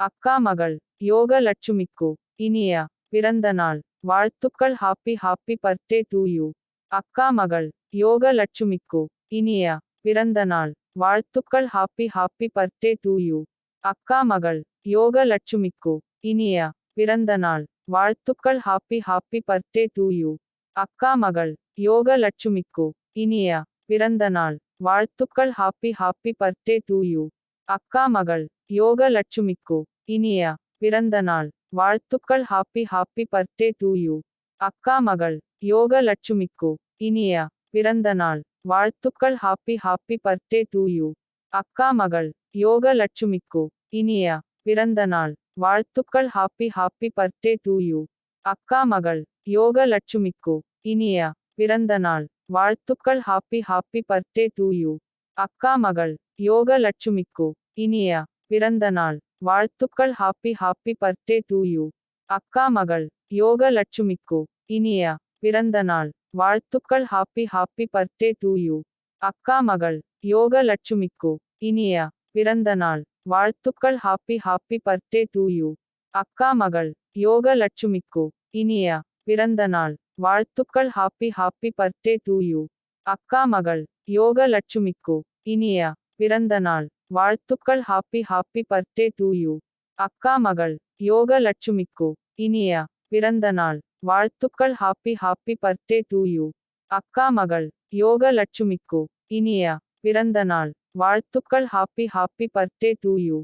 அக்கா மகள் யோக லட்சுமிக்கு இனிய பிறந்த நாள் வாழ்த்துக்கள் happy happy birthday to you அக்கா மகள் யோக லட்சுமிக்கு இனிய பிறந்த நாள் வாழ்த்துக்கள் happy happy birthday to you அக்கா மகள் யோக லட்சுமிக்கு இனிய பிறந்த நாள் வாழ்த்துக்கள் happy happy birthday to you அக்கா மகள் யோக லட்சுமிக்கு இனிய பிறந்த நாள் வாழ்த்துக்கள் happy happy birthday to you அக்கா மகள் யோக லட்சுமிக்கு இனிய பிறந்த நாள் வாழ்த்துக்கள் happy happy birthday to you அக்கா மகள் யோக லட்சுமிக்கு இனிய பிறந்த நாள் வாழ்த்துக்கள் happy happy birthday to you அக்கா மகள் யோக லட்சுமிக்கு இனிய பிறந்த நாள் வாழ்த்துக்கள் happy happy birthday to you அக்கா மகள் யோக லட்சுமிக்கு இனிய பிறந்த நாள் வாழ்த்துக்கள் happy happy birthday to you அக்கா மகள் யோக லட்சுமிக்கு இனிய பிறந்த நாள். வாழ்த்துக்கள் happy happy birthday to you அக்கா மகள் யோக லட்சுமிக்கு இனிய பிறந்த நாள். வாழ்த்துக்கள் happy happy birthday to you அக்கா மகள் யோக லட்சுமிக்கு இனிய பிறந்த நாள். வாழ்த்துக்கள் happy happy birthday to you அக்கா மகள் யோக லட்சுமிக்கு இனிய பிறந்த நாள். வாழ்த்துக்கள் happy happy birthday to you அக்கா மகள் யோக லட்சுமிக்கு இனிய பிறந்த நாள். வாழ்த்துக்கள் happy happy birthday to you அக்கா மகள் யோக லட்சுமிக்கு இனிய பிறந்த நாள். வாழ்த்துக்கள் happy happy birthday to you அக்கா மகள் யோக லட்சுமிக்கு இனிய பிறந்த நாள். பிறந்த நாள் வாழ்த்துக்கள் happy happy birthday to you